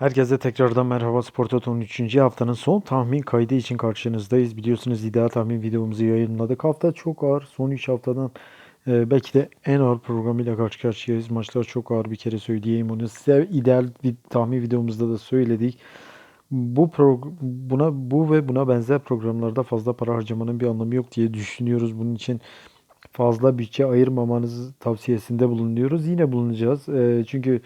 Herkese tekrardan merhaba Spor Toto'nun 3. haftanın son tahmin kaydı için karşınızdayız. Biliyorsunuz ideal tahmin videomuzu yayınladık. Hafta çok ağır. Son 3 haftadan e, belki de en ağır programıyla karşı karşıyayız. Maçlar çok ağır bir kere söyleyeyim onu. Size ideal bir tahmin videomuzda da söyledik. Bu buna bu ve buna benzer programlarda fazla para harcamanın bir anlamı yok diye düşünüyoruz. Bunun için fazla bütçe ayırmamanız tavsiyesinde bulunuyoruz. Yine bulunacağız. Eee, çünkü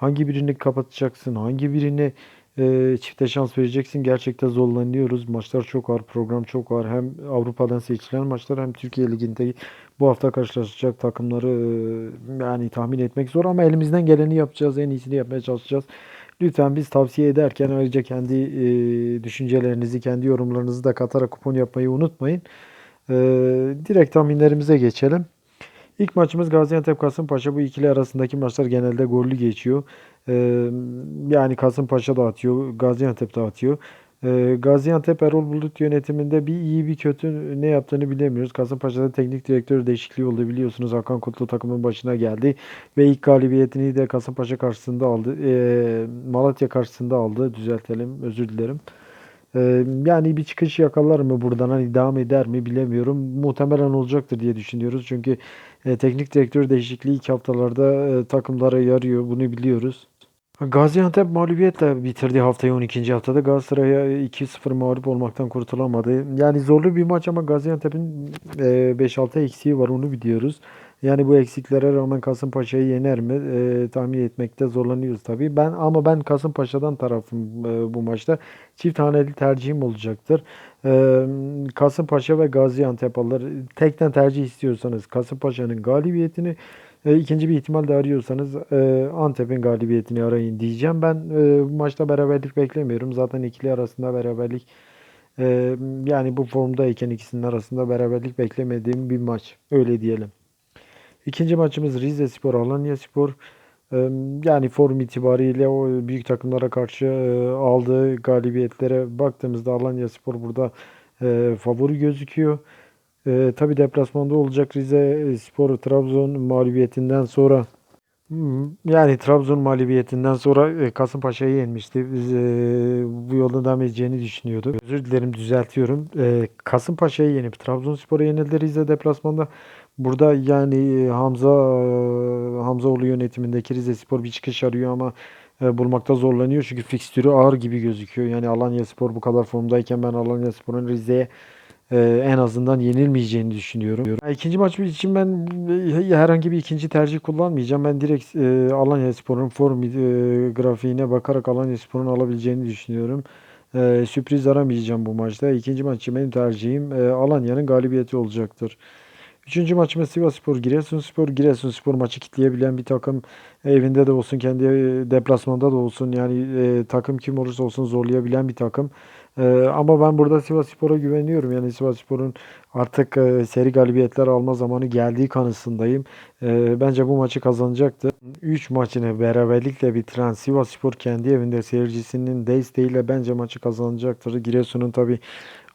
hangi birini kapatacaksın, hangi birini eee, çifte şans vereceksin gerçekten zorlanıyoruz. Maçlar çok ağır, program çok ağır. Hem Avrupa'dan seçilen maçlar hem Türkiye Ligi'nde bu hafta karşılaşacak takımları eee, yani tahmin etmek zor ama elimizden geleni yapacağız. En iyisini yapmaya çalışacağız. Lütfen biz tavsiye ederken ayrıca kendi eee, düşüncelerinizi, kendi yorumlarınızı da katarak kupon yapmayı unutmayın. Ee, direkt tahminlerimize geçelim. İlk maçımız Gaziantep Kasımpaşa. Bu ikili arasındaki maçlar genelde gollü geçiyor. Ee, yani Kasımpaşa da atıyor, Gaziantep de atıyor. Ee, Gaziantep Erol Bulut yönetiminde bir iyi bir kötü ne yaptığını bilemiyoruz. Kasımpaşa'da teknik direktör değişikliği oldu biliyorsunuz. Hakan Kutlu takımın başına geldi ve ilk galibiyetini de Kasımpaşa karşısında aldı. Ee, Malatya karşısında aldı. Düzeltelim, özür dilerim. Ee, yani bir çıkış yakalar mı buradan hani devam eder mi bilemiyorum. Muhtemelen olacaktır diye düşünüyoruz. Çünkü e, teknik direktör değişikliği ilk haftalarda e, takımlara yarıyor. Bunu biliyoruz. Gaziantep mağlubiyetle bitirdi haftayı 12. haftada. Galatasaray'a 2-0 mağlup olmaktan kurtulamadı. Yani zorlu bir maç ama Gaziantep'in e, 5-6 eksiği var onu biliyoruz. Yani bu eksiklere rağmen Kasımpaşa'yı yener mi e, tahmin etmekte zorlanıyoruz tabii. Ben ama ben Kasımpaşa'dan tarafım e, bu maçta. Çift haneli tercihim olacaktır. E, Kasımpaşa ve Gaziantep alır. Tekten tercih istiyorsanız Kasımpaşa'nın galibiyetini e, ikinci bir ihtimal de arıyorsanız e, Antep'in galibiyetini arayın diyeceğim. Ben e, bu maçta beraberlik beklemiyorum. Zaten ikili arasında beraberlik e, yani bu formdayken ikisinin arasında beraberlik beklemediğim bir maç. Öyle diyelim. İkinci maçımız Rizespor Alanyaspor. E, yani form itibariyle o büyük takımlara karşı e, aldığı galibiyetlere baktığımızda Alanyaspor burada e, favori gözüküyor. Ee, tabii deplasmanda olacak Rize Spor Trabzon mağlubiyetinden sonra Hmm, yani Trabzon mağlubiyetinden sonra e, Kasımpaşa'yı yenmişti. Biz e, bu yolda devam edeceğini düşünüyorduk. Özür dilerim düzeltiyorum. E, Kasımpaşa'yı yenip Trabzonspor'a yenildi Rize deplasmanda. Burada yani e, Hamza e, Hamzaoğlu yönetimindeki Rizespor bir çıkış arıyor ama e, bulmakta zorlanıyor. Çünkü fikstürü ağır gibi gözüküyor. Yani Alanyaspor bu kadar formdayken ben Alanyaspor'un Rize'ye e, en azından yenilmeyeceğini düşünüyorum. İkinci maç için ben herhangi bir ikinci tercih kullanmayacağım. Ben direkt e, Alanyaspor'un form grafiğine bakarak Alanyaspor'un alabileceğini düşünüyorum. Sürpriz aramayacağım bu maçta. İkinci maç için benim tercihim Alanya'nın galibiyeti olacaktır. Üçüncü maçımız Sivasspor Giresunspor. Giresunspor maçı kitleyebilen bir takım. Evinde de olsun, kendi e, deplasmanda da olsun. Yani e, takım kim olursa olsun zorlayabilen bir takım. E, ama ben burada Sivasspor'a güveniyorum. Yani Sivasspor'un artık e, seri galibiyetler alma zamanı geldiği kanısındayım. E, bence bu maçı kazanacaktır. 3 maçını beraberlikle bitiren Sivasspor kendi evinde seyircisinin desteğiyle bence maçı kazanacaktır. Giresun'un tabii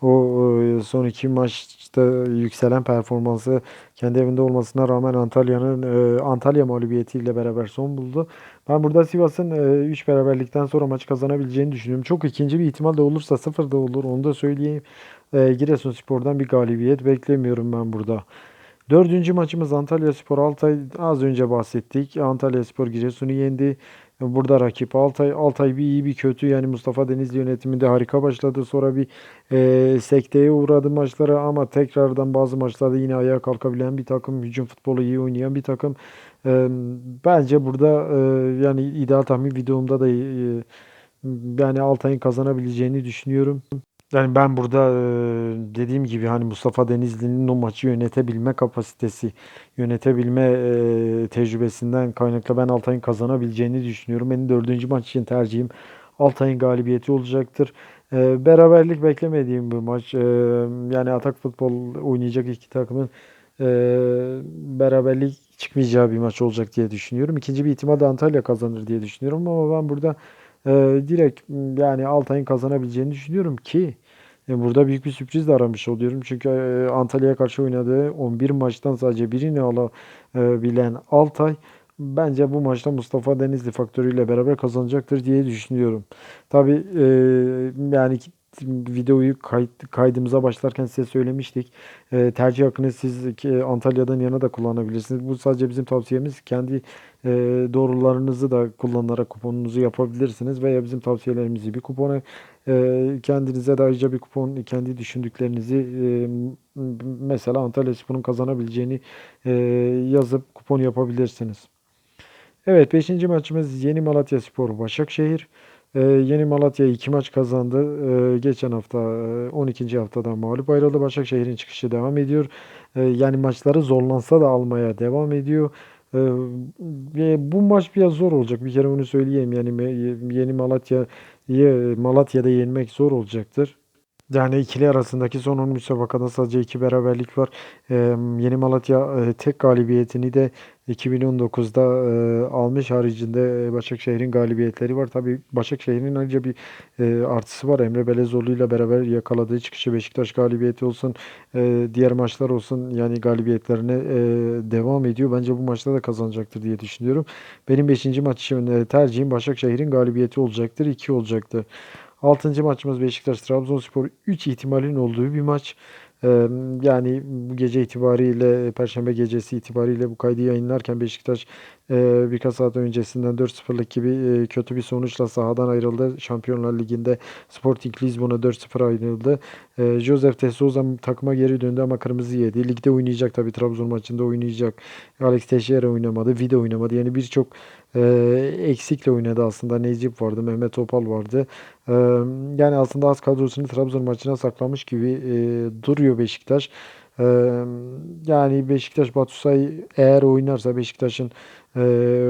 o e, son iki maçta yükselen performansı kendi evinde olmasına rağmen Antalya'nın e, Antalya mağlubiyetiyle beraber son buldu. Ben burada Sivas'ın 3 beraberlikten sonra maçı kazanabileceğini düşünüyorum. Çok ikinci bir ihtimal de olursa 0 da olur. Onu da söyleyeyim. E, Giresunspor'dan bir galibiyet beklemiyorum ben burada. Dördüncü maçımız Antalyaspor Altay. Az önce bahsettik. Antalyaspor Giresun'u yendi. Burada rakip Altay. Altay bir iyi bir kötü. Yani Mustafa Denizli yönetiminde harika başladı. Sonra bir e, sekteye uğradı maçlara ama tekrardan bazı maçlarda yine ayağa kalkabilen bir takım. Hücum futbolu iyi oynayan bir takım. E, bence burada e, yani ideal tahmin videomda da e, yani Altay'ın kazanabileceğini düşünüyorum. Yani ben burada dediğim gibi hani Mustafa Denizli'nin o maçı yönetebilme kapasitesi, yönetebilme tecrübesinden kaynaklı ben Altay'ın kazanabileceğini düşünüyorum. Benim dördüncü maç için tercihim Altay'ın galibiyeti olacaktır. Beraberlik beklemediğim bir maç. Yani atak futbol oynayacak iki takımın beraberlik çıkmayacağı bir maç olacak diye düşünüyorum. İkinci bir ihtimal de Antalya kazanır diye düşünüyorum ama ben burada direkt yani Altay'ın kazanabileceğini düşünüyorum ki e, burada büyük bir sürpriz de aramış oluyorum. Çünkü e, Antalya'ya karşı oynadığı 11 maçtan sadece birini alabilen Altay bence bu maçta Mustafa Denizli faktörüyle beraber kazanacaktır diye düşünüyorum. Tabii e, yani videoyu kaydımıza başlarken size söylemiştik. E, tercih hakkını siz ki Antalya'dan yana da kullanabilirsiniz. Bu sadece bizim tavsiyemiz. Kendi e, doğrularınızı da kullanarak kuponunuzu yapabilirsiniz veya bizim tavsiyelerimizi bir kupona e, kendinize de ayrıca bir kupon kendi düşündüklerinizi e, mesela Antalyaspor'un kazanabileceğini e, yazıp kupon yapabilirsiniz. Evet beşinci maçımız Yeni Malatyaspor Başakşehir. Ee, Yeni Malatya 2 maç kazandı. Ee, geçen hafta e, 12. haftadan mağlup ayrıldı. Başakşehir'in çıkışı devam ediyor. Ee, yani maçları zorlansa da almaya devam ediyor. Ee, bu maç biraz zor olacak. Bir kere onu söyleyeyim. Yani Yeni Malatya'yı Malatya'da yenmek zor olacaktır. Yani ikili arasındaki son 10 müsabakada sadece iki beraberlik var. Eee, Yeni Malatya eee, tek galibiyetini de 2019'da eee, almış. Haricinde eee, Başakşehir'in galibiyetleri var. Tabii Başakşehir'in ayrıca bir eee, artısı var. Emre Belezoğlu ile beraber yakaladığı çıkışı Beşiktaş galibiyeti olsun, eee, diğer maçlar olsun yani galibiyetlerine eee, devam ediyor. Bence bu maçta da kazanacaktır diye düşünüyorum. Benim 5. maç için tercihim Başakşehir'in galibiyeti olacaktır. 2 olacaktır. Altıncı maçımız Beşiktaş-Trabzonspor 3 ihtimalin olduğu bir maç. Yani bu gece itibariyle Perşembe gecesi itibariyle bu kaydı yayınlarken Beşiktaş eee, birkaç saat öncesinden 4-0'lık gibi eee, kötü bir sonuçla sahadan ayrıldı. Şampiyonlar Ligi'nde Sporting Lisbon'a 4-0 ayrıldı. Eee Josef de takıma geri döndü ama kırmızı yedi. Ligde oynayacak tabii Trabzon maçında oynayacak. Alex Teixeira oynamadı. Vida oynamadı. Yani birçok eee, eksikle oynadı aslında. Necip vardı, Mehmet Topal vardı. Eee, yani aslında az kadrosunu Trabzon maçına saklamış gibi eee, duruyor Beşiktaş. Yani Beşiktaş Batshuayi eğer oynarsa Beşiktaş'ın eee,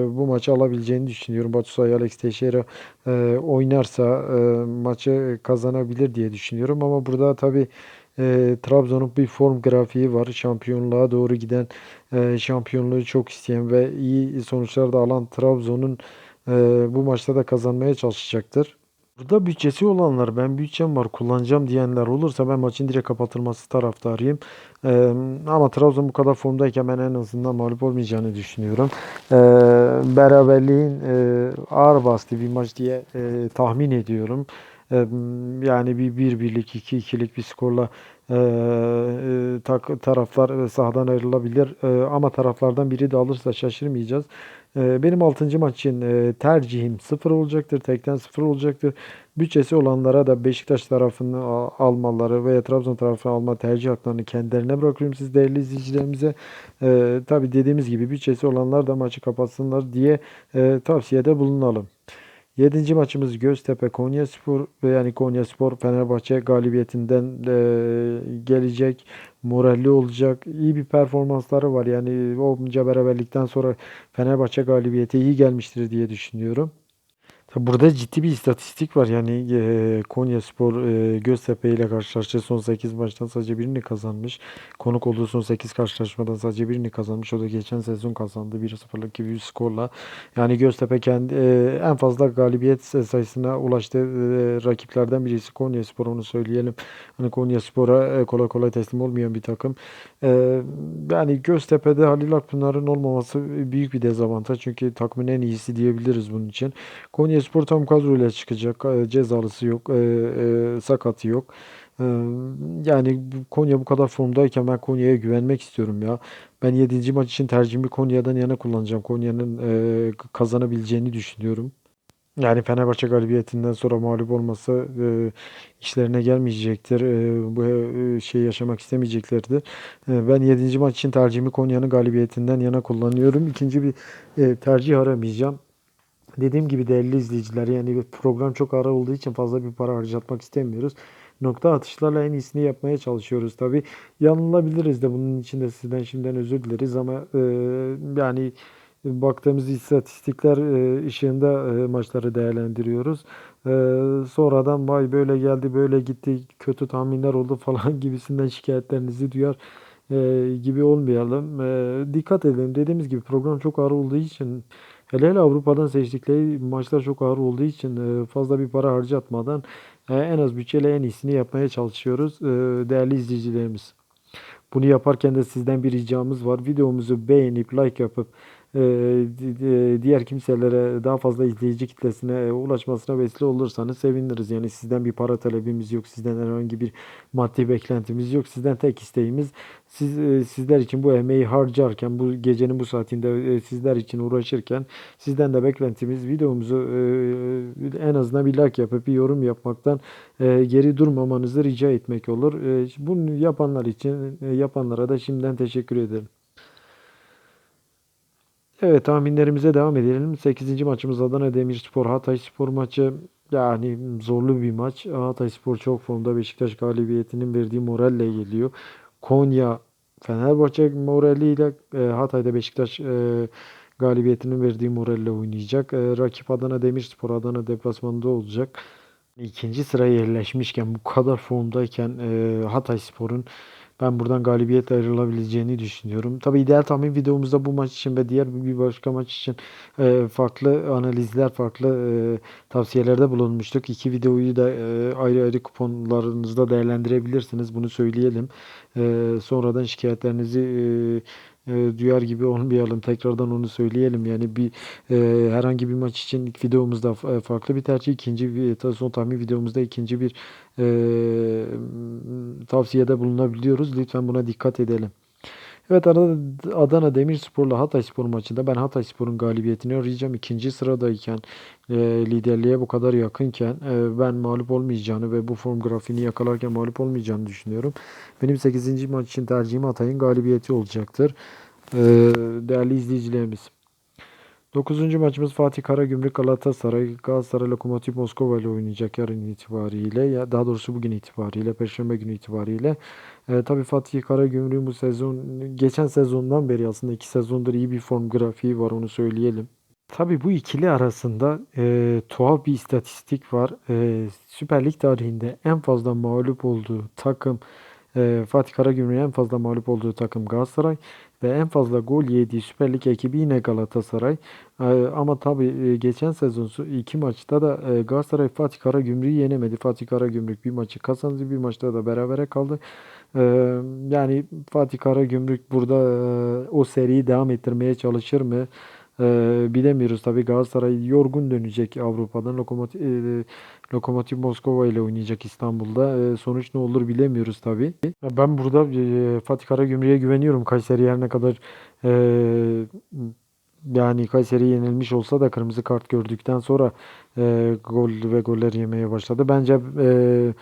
bu maçı alabileceğini düşünüyorum. Batshuayi, Alex Teixeira eee, oynarsa eee, maçı kazanabilir diye düşünüyorum. Ama burada tabii eee, Trabzon'un bir form grafiği var. Şampiyonluğa doğru giden, eee, şampiyonluğu çok isteyen ve iyi sonuçlar da alan Trabzon'un eee, bu maçta da kazanmaya çalışacaktır. Burada bütçesi olanlar ben bütçem var kullanacağım diyenler olursa ben maçın direkt kapatılması taraftarıyım. Eee, ama Trabzon bu kadar formdayken ben en azından mağlup olmayacağını düşünüyorum. Eee, beraberliğin eee, ağır bastığı bir maç diye eee, tahmin ediyorum. Eee, yani bir 1-1'lik 2-2'lik bir skorla eee, tak, taraflar sahadan ayrılabilir. Eee, ama taraflardan biri de alırsa şaşırmayacağız. Eee, benim 6. maç için eee, tercihim 0 olacaktır. Tekten 0 olacaktır. Bütçesi olanlara da Beşiktaş tarafını almaları veya Trabzon tarafını alma tercih haklarını kendilerine bırakıyorum siz değerli izleyicilerimize. Eee tabii dediğimiz gibi bütçesi olanlar da maçı kapatsınlar diye eee, tavsiyede bulunalım. Yedinci maçımız Göztepe Konyaspor ve yani Konyaspor Fenerbahçe galibiyetinden eee, gelecek. Moralli olacak. İyi bir performansları var. Yani olunca beraberlikten sonra Fenerbahçe galibiyeti iyi gelmiştir diye düşünüyorum. Burada ciddi bir istatistik var. Yani eee Konyaspor eee Göztepe ile karşılaştı. Son 8 maçtan sadece birini kazanmış. Konuk olduğu son 8 karşılaşmadan sadece birini kazanmış. O da geçen sezon kazandı. 1-0'lık gibi bir skorla. Yani Göztepe kendi eee, en fazla galibiyet sayısına ulaştığı eee, rakiplerden birisi Konyaspor onu söyleyelim. Hani Konyaspor'a eee, kolay kolay teslim olmayan bir takım. Eee, yani Göztepe'de Halil Akpınar'ın olmaması büyük bir dezavantaj. Çünkü takımın en iyisi diyebiliriz bunun için. Konyaspor tam kadroyla çıkacak. E, Cezalısı yok. e, e, sakatı yok. E, yani Konya bu kadar formdayken ben Konya'ya güvenmek istiyorum ya. Ben yedinci maç için tercihimi Konya'dan yana kullanacağım. Konya'nın kazanabileceğini düşünüyorum. Yani Fenerbahçe galibiyetinden sonra mağlup olması e, işlerine gelmeyecektir. E, bu e, şeyi yaşamak istemeyeceklerdir. E, ben yedinci maç için tercihimi Konya'nın galibiyetinden yana kullanıyorum. İkinci bir e, tercih aramayacağım. Dediğim gibi değerli izleyiciler yani program çok ara olduğu için fazla bir para harcatmak istemiyoruz. Nokta atışlarla en iyisini yapmaya çalışıyoruz tabii. Yanılabiliriz de bunun için de sizden şimdiden özür dileriz ama e, yani baktığımız istatistikler e, ışığında e, maçları değerlendiriyoruz. E, sonradan vay böyle geldi böyle gitti kötü tahminler oldu falan gibisinden şikayetlerinizi duyar e, gibi olmayalım. E, dikkat edin dediğimiz gibi program çok ağır olduğu için Hele hele Avrupa'dan seçtikleri maçlar çok ağır olduğu için e, fazla bir para harcatmadan e, en az bütçeyle en iyisini yapmaya çalışıyoruz e, değerli izleyicilerimiz. Bunu yaparken de sizden bir ricamız var. Videomuzu beğenip like yapıp diğer kimselere daha fazla izleyici kitlesine e, ulaşmasına vesile olursanız seviniriz. Yani sizden bir para talebimiz yok, sizden herhangi bir maddi beklentimiz yok. Sizden tek isteğimiz siz e, sizler için bu emeği harcarken, bu gecenin bu saatinde e, sizler için uğraşırken sizden de beklentimiz videomuzu e, en azından bir like yapıp bir yorum yapmaktan e, geri durmamanızı rica etmek olur. E, bunu yapanlar için e, yapanlara da şimdiden teşekkür ederim. Evet tahminlerimize devam edelim. 8. maçımız Adana Demirspor Hatayspor maçı. Yani zorlu bir maç. Hatayspor çok formda Beşiktaş galibiyetinin verdiği moralle geliyor. Konya Fenerbahçe moraliyle e, Hatay'da Beşiktaş e, galibiyetinin verdiği moralle oynayacak. E, rakip Adana Demirspor Adana deplasmanında olacak. İkinci sıraya yerleşmişken bu kadar formdayken e, Hatayspor'un ben buradan galibiyetle ayrılabileceğini düşünüyorum. Tabii ideal tahmin videomuzda bu maç için ve diğer bir başka maç için e, farklı analizler, farklı e, tavsiyelerde bulunmuştuk. İki videoyu da e, ayrı ayrı kuponlarınızda değerlendirebilirsiniz. Bunu söyleyelim. Sonradan şikayetlerinizi e, duyar gibi olmayalım. Tekrardan onu söyleyelim. Yani bir e, herhangi bir maç için ilk videomuzda fa- farklı bir tercih, ikinci bir son tahmin videomuzda ikinci bir e, tavsiyede bulunabiliyoruz. Lütfen buna dikkat edelim. Evet Adana, Adana Demirspor'la Hatayspor maçında ben Hatayspor'un galibiyetini arayacağım. İkinci sıradayken e, liderliğe bu kadar yakınken e, ben mağlup olmayacağını ve bu form grafiğini yakalarken mağlup olmayacağını düşünüyorum. Benim 8. maç için tercihim Hatay'ın galibiyeti olacaktır. E, değerli izleyicilerimiz. Dokuzuncu maçımız Fatih Karagümrük Galatasaray. Galatasaray Lokomotiv Moskova ile oynayacak yarın itibariyle. Ya daha doğrusu bugün itibariyle, Perşembe günü itibariyle. E, tabii Fatih Karagümrük'ün bu sezon, geçen sezondan beri aslında iki sezondur iyi bir form grafiği var onu söyleyelim. Tabii bu ikili arasında e, tuhaf bir istatistik var. E, Süper Lig tarihinde en fazla mağlup olduğu takım e, Fatih Karagümrük'ün en fazla mağlup olduğu takım Galatasaray ve en fazla gol yediği Süper Lig ekibi yine Galatasaray. E, ama tabii e, geçen sezon iki maçta da e, Galatasaray Fatih Karagümrük'ü yenemedi. Fatih Karagümrük bir maçı kazandı, bir maçta da berabere kaldı. E, yani Fatih Karagümrük burada e, o seriyi devam ettirmeye çalışır mı? E, bilemiyoruz. Tabii Galatasaray yorgun dönecek Avrupa'dan. Lokomotiv, e, Lokomotiv Moskova ile oynayacak İstanbul'da. E, sonuç ne olur bilemiyoruz tabii. Ben burada e, Fatih Karagümrük'e güveniyorum. Kayseri her ne kadar e, yani Kayseri yenilmiş olsa da kırmızı kart gördükten sonra e, gol ve goller yemeye başladı. Bence e,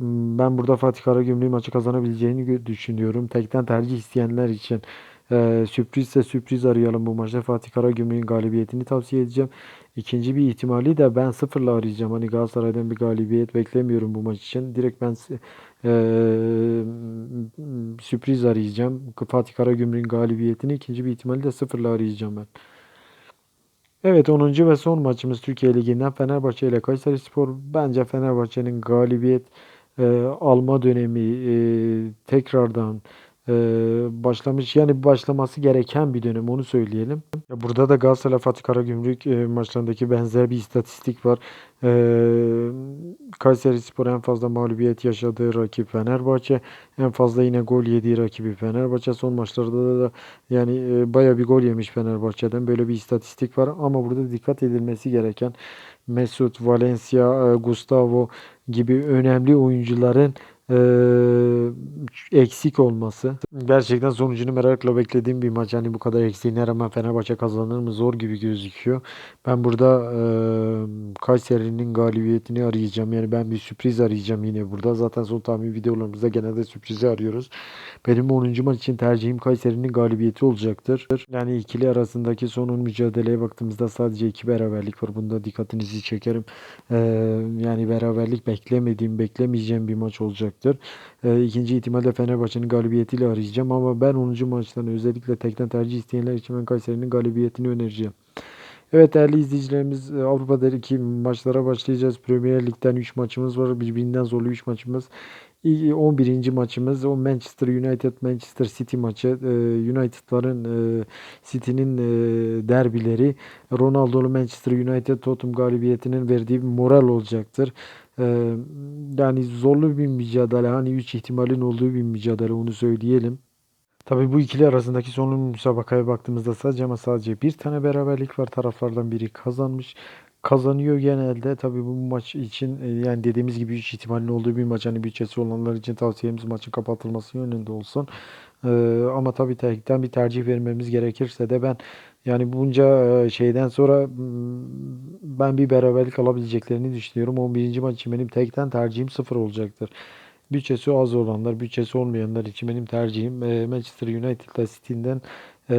ben burada Fatih Karagümrük'ün maçı kazanabileceğini düşünüyorum. Tekten tercih isteyenler için e, sürprizse sürpriz arayalım bu maçta. Fatih Karagümrük'ün galibiyetini tavsiye edeceğim. İkinci bir ihtimali de ben sıfırla arayacağım. Hani Galatasaray'dan bir galibiyet beklemiyorum bu maç için. Direkt ben e, sürpriz arayacağım. Fatih Karagümrük'ün galibiyetini ikinci bir ihtimali de sıfırla arayacağım ben. Evet 10. ve son maçımız Türkiye Ligi'nden Fenerbahçe ile Kayserispor. Bence Fenerbahçe'nin galibiyet e, alma dönemi e, tekrardan e, başlamış. Yani başlaması gereken bir dönem onu söyleyelim. Burada da Galatasaray Fatih Karagümrük e, maçlarındaki benzer bir istatistik var. E, Kayserispor en fazla mağlubiyet yaşadığı rakip Fenerbahçe. En fazla yine gol yediği rakibi Fenerbahçe. Son maçlarda da yani e, baya bir gol yemiş Fenerbahçe'den. Böyle bir istatistik var ama burada dikkat edilmesi gereken Mesut, Valencia, e, Gustavo gibi önemli oyuncuların e, eksik olması. Gerçekten sonucunu merakla beklediğim bir maç. Yani bu kadar eksiğine rağmen Fenerbahçe kazanır mı zor gibi gözüküyor. Ben burada e, Kayseri'nin galibiyetini arayacağım. Yani ben bir sürpriz arayacağım yine burada. Zaten son tahmin videolarımızda genelde sürprizi arıyoruz. Benim 10. maç için tercihim Kayseri'nin galibiyeti olacaktır. Yani ikili arasındaki son 10 mücadeleye baktığımızda sadece iki beraberlik var. Bunda dikkatinizi çekerim. Ee, yani beraberlik beklemediğim, beklemeyeceğim bir maç olacaktır. Ee, ikinci ihtimalle Fenerbahçe'nin galibiyetiyle arayacağım ama ben 10. maçtan özellikle tekten tercih isteyenler için ben Kayseri'nin galibiyetini önereceğim. Evet değerli izleyicilerimiz e, Avrupa'daki maçlara başlayacağız. Premier Lig'den 3 maçımız var. Birbirinden zorlu 3 maçımız. İlk 11. maçımız o Manchester United Manchester City maçı. Ee, United'ların e, City'nin e, derbileri. Ronaldo'lu Manchester United Tottenham galibiyetinin verdiği bir moral olacaktır. Ee, yani zorlu bir mücadele. Hani 3 ihtimalin olduğu bir mücadele onu söyleyelim. Tabii bu ikili arasındaki son müsabakaya baktığımızda sadece ama sadece bir tane beraberlik var. Taraflardan biri kazanmış. Kazanıyor genelde. Tabii bu maç için e, yani dediğimiz gibi 3 ihtimalin olduğu bir maç. Hani bütçesi olanlar için tavsiyemiz maçın kapatılması yönünde olsun. Ee, ama tabii tekten bir tercih vermemiz gerekirse de ben yani bunca şeyden sonra ben bir beraberlik alabileceklerini düşünüyorum. 11. maç için benim tekten tercihim sıfır olacaktır. Bütçesi az olanlar, bütçesi olmayanlar için benim tercihim Manchester United ile City'den e,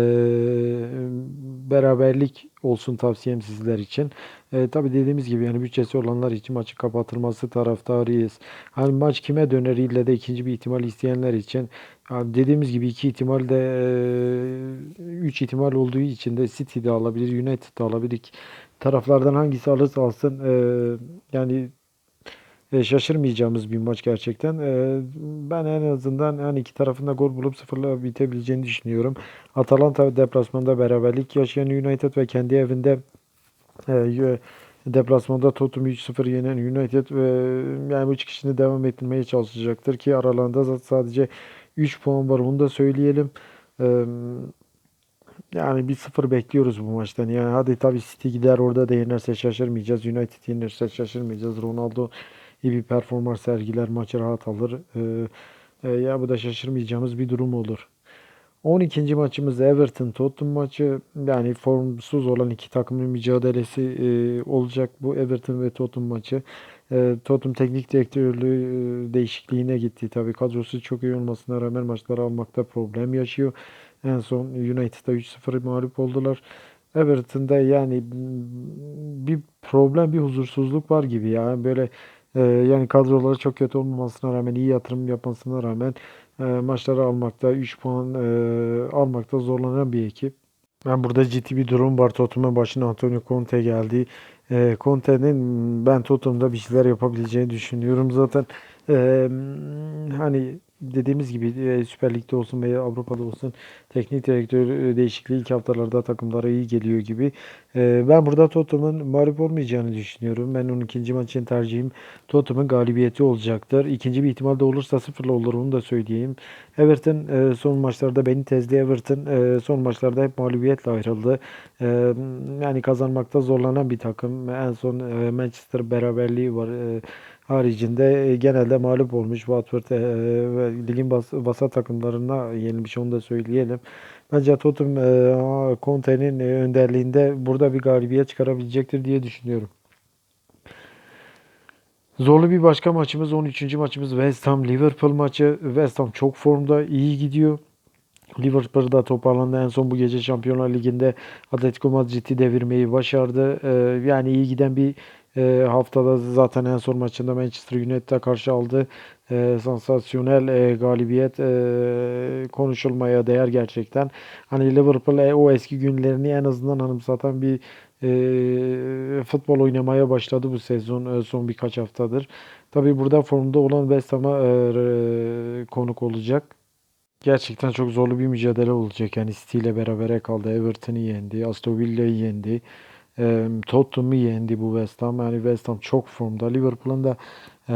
beraberlik olsun tavsiyem sizler için. E, tabii dediğimiz gibi yani bütçesi olanlar için maçın kapatılması taraftarıyız. Hani maç kime döner ille de ikinci bir ihtimal isteyenler için yani dediğimiz gibi iki ihtimal de e, üç ihtimal olduğu için de City de alabilir, United de alabilir. Taraflardan hangisi alırsa alsın e, yani şaşırmayacağımız bir maç gerçekten. E, ben en azından yani iki tarafında gol bulup sıfırla bitebileceğini düşünüyorum. Atalanta deplasmanda beraberlik yaşayan United ve kendi evinde e, deplasmanda Tottenham'ı 3-0 yenen United ve yani bu çıkışını devam ettirmeye çalışacaktır ki aralarında sadece 3 puan var onu da söyleyelim. Yani bir sıfır bekliyoruz bu maçtan. Yani hadi tabii City gider orada da yenerse şaşırmayacağız. United yenirse şaşırmayacağız. Ronaldo iyi bir performans sergiler, maçı rahat alır. Ee, e, ya bu da şaşırmayacağımız bir durum olur. 12. maçımız Everton Tottenham maçı. Yani formsuz olan iki takımın mücadelesi e, olacak bu Everton ve Tottenham maçı. E, Tottenham teknik direktörlüğü e, değişikliğine gitti. Tabii kadrosu çok iyi olmasına rağmen maçları almakta problem yaşıyor. En son United'a 3-0 mağlup oldular. Everton'da yani bir problem, bir huzursuzluk var gibi ya. Böyle e, yani kadroları çok kötü olmamasına rağmen, iyi yatırım yapmasına rağmen e, maçları almakta, 3 puan e, almakta zorlanan bir ekip. Ben burada ciddi bir durum var. Tottenham'ın başına Antonio Conte geldi. E, Conte'nin ben Tottenham'da bir şeyler yapabileceğini düşünüyorum. Zaten hani dediğimiz gibi e, Süper Lig'de olsun veya Avrupa'da olsun teknik direktör e, değişikliği ilk haftalarda takımlara iyi geliyor gibi. E, ben burada Tottenham'ın mağlup olmayacağını düşünüyorum. Ben onun ikinci maç için tercihim Tottenham'ın galibiyeti olacaktır. İkinci bir ihtimal de olursa sıfırla olur onu da söyleyeyim. Everton son maçlarda Benitez'li Everton e, son maçlarda hep mağlubiyetle ayrıldı. Yani kazanmakta zorlanan bir takım. En son Manchester beraberliği var. Haricinde e, genelde mağlup olmuş Watford e, ve ligin bas, vasat takımlarına yenilmiş onu da söyleyelim. Bence Tottenham e, Conte'nin e, önderliğinde burada bir galibiyet çıkarabilecektir diye düşünüyorum. Zorlu bir başka maçımız 13. maçımız West Ham Liverpool maçı. West Ham çok formda iyi gidiyor. Liverpool'da toparlandı. En son bu gece Şampiyonlar Ligi'nde Atletico Madrid'i devirmeyi başardı. Ee, yani iyi giden bir e, haftada zaten en son maçında Manchester United'a karşı aldı. E, sansasyonel e, galibiyet e, konuşulmaya değer gerçekten. Hani Liverpool e, o eski günlerini en azından anımsatan bir e, futbol oynamaya başladı bu sezon e, son birkaç haftadır. Tabii burada formda olan West Ham'a e, konuk olacak. Gerçekten çok zorlu bir mücadele olacak. Yani City ile berabere kaldı. Everton'ı yendi. Aston Villa'yı yendi. E, Tottenham'ı yendi bu West Ham. Yani West Ham çok formda. Liverpool'un da e,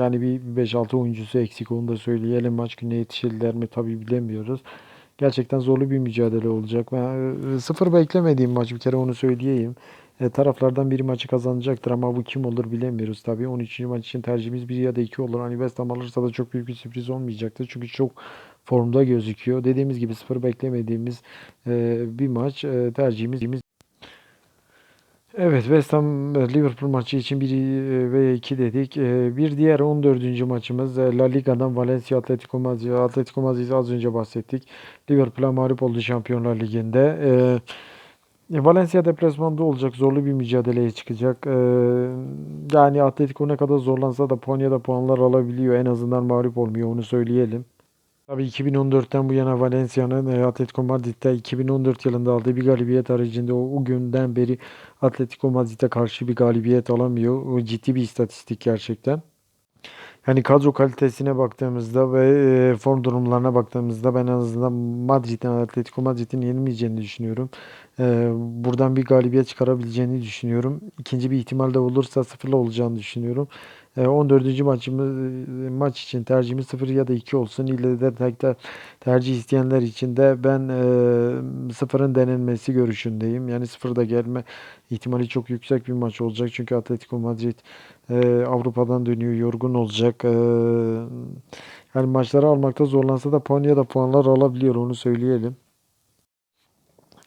yani bir 5-6 oyuncusu eksik onu da söyleyelim. Maç gününe yetişirler mi tabii bilemiyoruz. Gerçekten zorlu bir mücadele olacak. Ben sıfır beklemediğim maç bir kere onu söyleyeyim. E, taraflardan biri maçı kazanacaktır ama bu kim olur bilemiyoruz tabii. 13. maç için tercihimiz 1 ya da 2 olur. Hani West Ham alırsa da çok büyük bir sürpriz olmayacaktır. Çünkü çok formda gözüküyor. Dediğimiz gibi sıfır beklemediğimiz e, bir maç e, tercihimiz. Evet West Ham e, Liverpool maçı için 1 ve 2 dedik. E, Bir diğer 14. maçımız e, La Liga'dan Valencia Atletico Madrid. Atletico Madrid'i az önce bahsettik. Liverpool'a mağlup oldu Şampiyonlar Ligi'nde. E, Valencia deplasmanda olacak. Zorlu bir mücadeleye çıkacak. E, yani Atletico ne kadar zorlansa da puan ya da puanlar alabiliyor. En azından mağlup olmuyor onu söyleyelim. Tabii 2014'ten bu yana Valencia'nın e, Atletico Madrid'de 2014 yılında aldığı bir galibiyet haricinde o, o günden beri Atletico Madrid'e karşı bir galibiyet alamıyor. O ciddi bir istatistik gerçekten. Yani kadro kalitesine baktığımızda ve e, form durumlarına baktığımızda ben en azından Madrid'in, Atletico Madrid'in yenilmeyeceğini düşünüyorum. E, buradan bir galibiyet çıkarabileceğini düşünüyorum. İkinci bir ihtimal de olursa sıfırla olacağını düşünüyorum. E, 14. maçımız maç için tercihimiz 0 ya da 2 olsun. İlle de tekte tercih isteyenler için de ben e, denenmesi görüşündeyim. Yani sıfırda gelme ihtimali çok yüksek bir maç olacak. Çünkü Atletico Madrid e, Avrupa'dan dönüyor, yorgun olacak. E, yani maçları almakta zorlansa da puan ya da puanlar alabiliyor onu söyleyelim.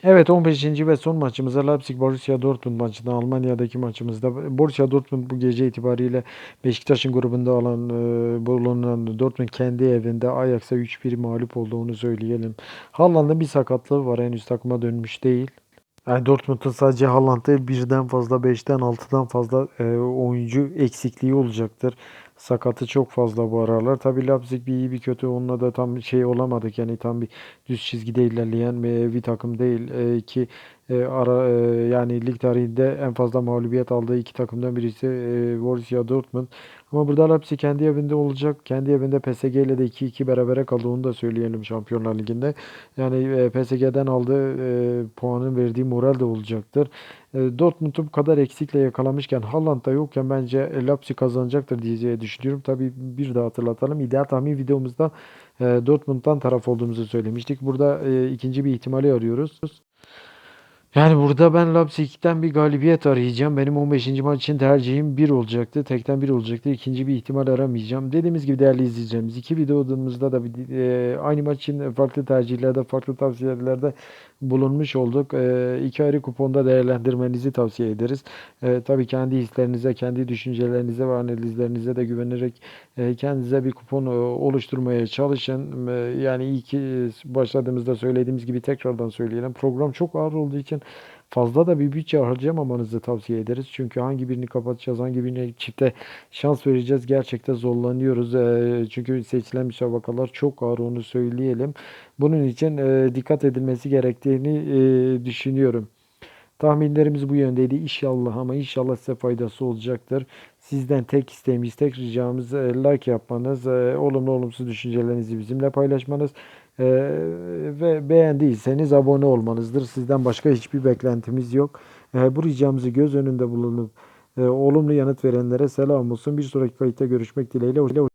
Evet 15. ve son maçımızda Leipzig Borussia Dortmund maçında Almanya'daki maçımızda Borussia Dortmund bu gece itibariyle Beşiktaş'ın grubunda alan e, bulunan Dortmund kendi evinde Ajax'a 3-1 mağlup olduğunu söyleyelim. Haaland'ın bir sakatlığı var henüz takıma dönmüş değil. Yani Dortmund'un sadece Haaland değil birden fazla 5'ten 6'dan fazla e, oyuncu eksikliği olacaktır. Sakatı çok fazla bu aralar. Tabii Leipzig bir iyi bir kötü onunla da tam şey olamadık. Yani tam bir düz çizgide ilerleyen bir takım değil. E, ki e, ara e, yani lig tarihinde en fazla mağlubiyet aldığı iki takımdan birisi e, Borussia Dortmund. Ama burada Leipzig kendi evinde olacak. Kendi evinde PSG ile de 2-2 berabere kaldı. Onu da söyleyelim Şampiyonlar Ligi'nde. Yani e, PSG'den aldığı e, puanın verdiği moral de olacaktır. E, Dortmund'u bu kadar eksikle yakalamışken Haaland da yokken bence e, Leipzig kazanacaktır diye düşünüyorum. Tabii bir daha hatırlatalım. İdeal tahmin videomuzda e, Dortmund'dan taraf olduğumuzu söylemiştik. Burada e, ikinci bir ihtimali arıyoruz. Yani burada ben Leipzig'ten bir galibiyet arayacağım. Benim 15. maç için tercihim 1 olacaktı. Tekten 1 olacaktı. İkinci bir ihtimal aramayacağım. Dediğimiz gibi değerli izleyicilerimiz iki videomuzda da bir, e, aynı maç için farklı tercihlerde, farklı tavsiyelerde bulunmuş olduk. E, iki ayrı kuponda değerlendirmenizi tavsiye ederiz. E, tabii kendi hislerinize, kendi düşüncelerinize ve analizlerinize de güvenerek kendinize bir kupon e, oluşturmaya çalışın. E, yani iyi ki başladığımızda söylediğimiz gibi tekrardan söyleyelim. Program çok ağır olduğu için fazla da bir bütçe harcamamanızı tavsiye ederiz. Çünkü hangi birini kapatacağız, hangi birine çifte şans vereceğiz gerçekten zorlanıyoruz. E, çünkü seçilen müsabakalar çok ağır onu söyleyelim. Bunun için e, dikkat edilmesi gerektiğini e, düşünüyorum. Tahminlerimiz bu yöndeydi. İnşallah ama inşallah size faydası olacaktır. Sizden tek isteğimiz, tek ricamız e, like yapmanız, e, olumlu olumsuz düşüncelerinizi bizimle paylaşmanız e, ve beğendiyseniz abone olmanızdır. Sizden başka hiçbir beklentimiz yok. Bu ricamızı göz önünde bulunup olumlu yanıt verenlere selam olsun. Bir sonraki kayıtta görüşmek dileğiyle.